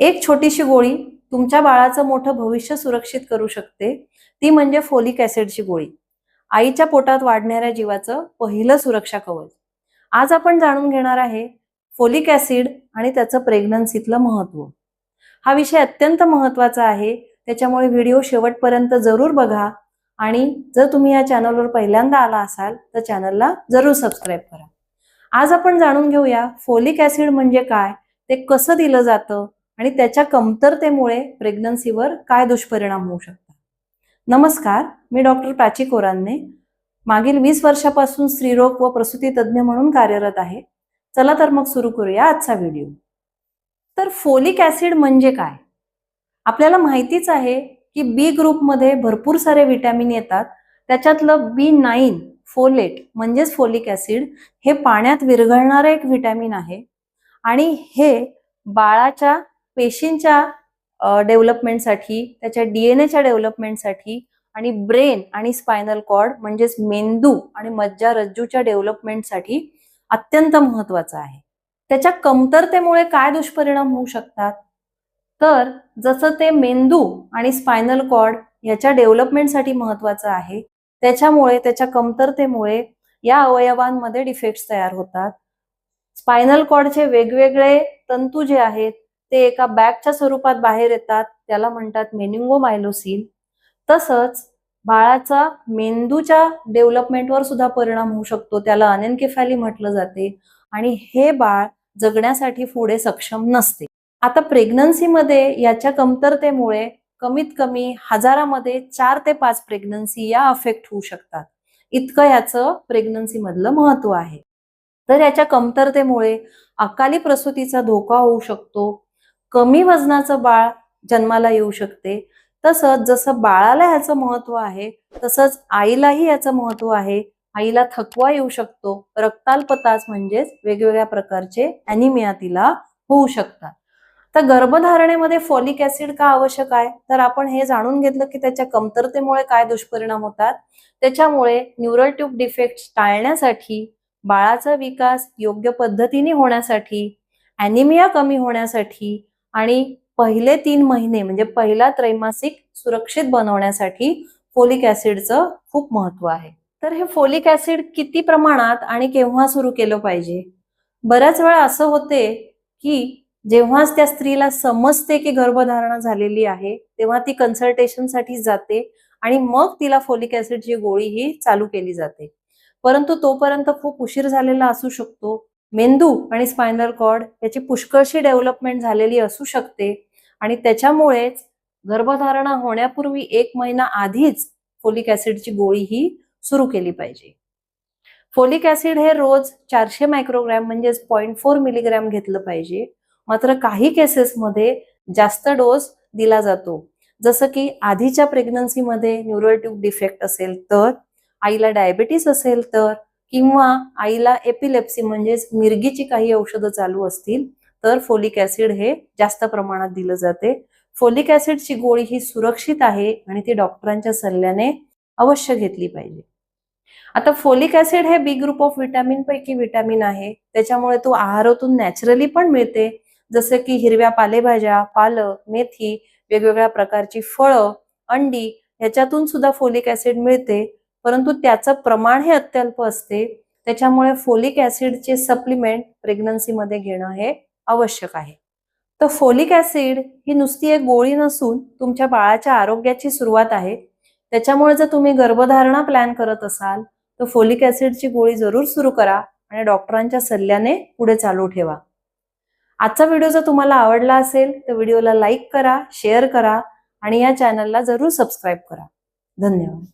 एक छोटीशी गोळी तुमच्या बाळाचं मोठं भविष्य सुरक्षित करू शकते. ती म्हणजे फोलिक ऍसिडची गोळी. आईच्या पोटात वाढणाऱ्या जीवाचं पहिलं सुरक्षा कवच. आज आपण जाणून घेणार आहे फोलिक ऍसिड आणि त्याचं प्रेग्नन्सीतलं महत्त्व हा विषय अत्यंत महत्त्वाचा आहे. त्याच्यामुळे व्हिडिओ शेवटपर्यंत जरूर बघा आणि जर तुम्ही या चॅनलवर पहिल्यांदा आला असाल तर चॅनलला जरूर सबस्क्राईब करा. आज आपण जाणून घेऊया फोलिक ऍसिड म्हणजे काय? ते कसं दिलं जातं? आणि त्याच्या कमतरतेमुळे प्रेग्नन्सीवर काय दुष्परिणाम होऊ शकतात? नमस्कार मी डॉक्टर प्राची कोरांने मागील वीस वर्षापासून स्त्रीरोग व प्रसूती तज्ज्ञ म्हणून कार्यरत आहे. चला तर मग सुरू करूया आजचा व्हिडिओ. तर फोलिक ॲसिड म्हणजे काय? आपल्याला माहितीच आहे की बी ग्रुपमध्ये भरपूर सारे विटॅमिन येतात. त्याच्यातलं बी नाईन फोलेट म्हणजेच फोलिक ॲसिड हे पाण्यात विरघळणारं एक व्हिटॅमिन आहे. आणि हे बाळाच्या पेशींच्या डेव्हलपमेंटसाठी त्याच्या डीएनएच्या डेव्हलपमेंटसाठी आणि ब्रेन आणि स्पायनल कॉर्ड म्हणजेच मेंदू आणि मज्जारज्जूच्या डेव्हलपमेंटसाठी अत्यंत महत्वाचं आहे. त्याच्या कमतरतेमुळे काय दुष्परिणाम होऊ शकतात? तर जसं ते मेंदू आणि स्पायनल कॉर्ड याच्या डेव्हलपमेंटसाठी महत्वाचं आहे त्याच्यामुळे त्याच्या कमतरतेमुळे या अवयवांमध्ये डिफेक्ट्स तयार होतात. स्पायनल कॉर्डचे वेगवेगळे तंतू जे आहेत ते एका बॅगच्या स्वरूपात बाहेर येतात त्याला म्हणतात मेनिंगोमायलोसिल तसंच बाळाचा मेंदूच्या डेव्हलपमेंटवर सुद्धा परिणाम होऊ शकतो त्याला अनेनकेफॅली म्हटलं जाते आणि हे बाळ जगण्यासाठी पुढे सक्षम नसते. आता प्रेग्नन्सीमध्ये याच्या कमतरतेमुळे कमीत कमी हजारामध्ये चार ते पाच प्रेग्नन्सी या अफेक्ट होऊ शकतात. इतकं याचं प्रेग्नन्सी मधलं महत्त्व आहे. तर याच्या कमतरतेमुळे अकाली प्रसूतीचा धोका होऊ शकतो कमी वजनाचं बाळ जन्माला येऊ शकते. तसंच जसं बाळाला ह्याचं महत्त्व आहे तसंच आईलाही याचं महत्त्व आहे. आईला थकवा येऊ शकतो. रक्ताल्पताच म्हणजेच वेगवेगळ्या प्रकारचे अॅनिमिया तिला होऊ शकतात. तर गर्भधारणेमध्ये फॉलिक ऍसिड का आवश्यक आहे? तर आपण हे जाणून घेतलं की त्याच्या कमतरतेमुळे काय दुष्परिणाम होतात. त्याच्यामुळे न्यूरल ट्यूब डिफेक्ट टाळण्यासाठी बाळाचा विकास योग्य पद्धतीने होण्यासाठी अॅनिमिया कमी होण्यासाठी आणि पहिले तीन महिने म्हणजे पहिला त्रैमासिक सुरक्षित बनवण्यासाठी फोलिक ऍसिडचं खूप महत्त्व आहे. तर हे फोलिक ऍसिड किती प्रमाणात आणि केव्हा सुरू केलं पाहिजे? बऱ्याच वेळा असं होते की जेव्हाच त्या स्त्रीला समजते की गर्भधारणा झालेली आहे तेव्हा ती कन्सल्टेशनसाठी जाते आणि मग तिला फोलिक ऍसिडची गोळी ही चालू केली जाते. परंतु तोपर्यंत खूप उशीर झालेला असू शकतो. मेंदू आणि स्पायनल कॉर्ड याची पुष्कळशी डेव्हलपमेंट झालेली असू शकते. आणि त्याच्यामुळेच गर्भधारणा होण्यापूर्वी एक महिना आधीच फोलिक ऍसिडची गोळी ही सुरू केली पाहिजे. फोलिक ऍसिड हे रोज चारशे मायक्रोग्रॅम म्हणजेच पॉईंट फोर मिलीग्रॅम घेतलं पाहिजे. मात्र काही केसेसमध्ये जास्त डोस दिला जातो. जसं की आधीच्या प्रेग्नन्सीमध्ये न्यूरल ट्यूब डिफेक्ट असेल तर आईला डायबिटीस असेल तर किंवा आईला एपिलेप्सी म्हणजेच मिरगीची काही औषधं चालू असतील तर फोलिक ऍसिड हे जास्त प्रमाणात दिलं जाते. फोलिक ऍसिडची गोळी ही सुरक्षित आहे आणि ती डॉक्टरांच्या सल्ल्याने अवश्य घेतली पाहिजे. आता फोलिक ऍसिड हे बी ग्रुप ऑफ विटॅमिन पैकी विटॅमिन आहे. त्याच्यामुळे तो आहारातून नॅचरली पण मिळते. जसं की हिरव्या पालेभाज्या पालक मेथी वेगवेगळ्या प्रकारची फळं अंडी ह्याच्यातून सुद्धा फोलिक ऍसिड मिळते. परंतु त्याचं प्रमाण हे अत्यल्प असते. त्याच्यामुळे फोलिक ऍसिडचे सप्लिमेंट प्रेग्नन्सीमध्ये घेणं हे आवश्यक आहे. तर फोलिक ऍसिड ही नुसती एक गोळी नसून तुमच्या बाळाच्या आरोग्याची सुरुवात आहे. त्याच्यामुळे जर तुम्ही गर्भधारणा प्लॅन करत असाल तर फोलिक ऍसिडची गोळी जरूर सुरू करा आणि डॉक्टरांच्या सल्ल्याने पुढे चालू ठेवा. आजचा व्हिडिओ जर तुम्हाला आवडला असेल तर व्हिडिओला लाईक करा शेअर करा आणि या चॅनलला जरूर सबस्क्राईब करा. धन्यवाद.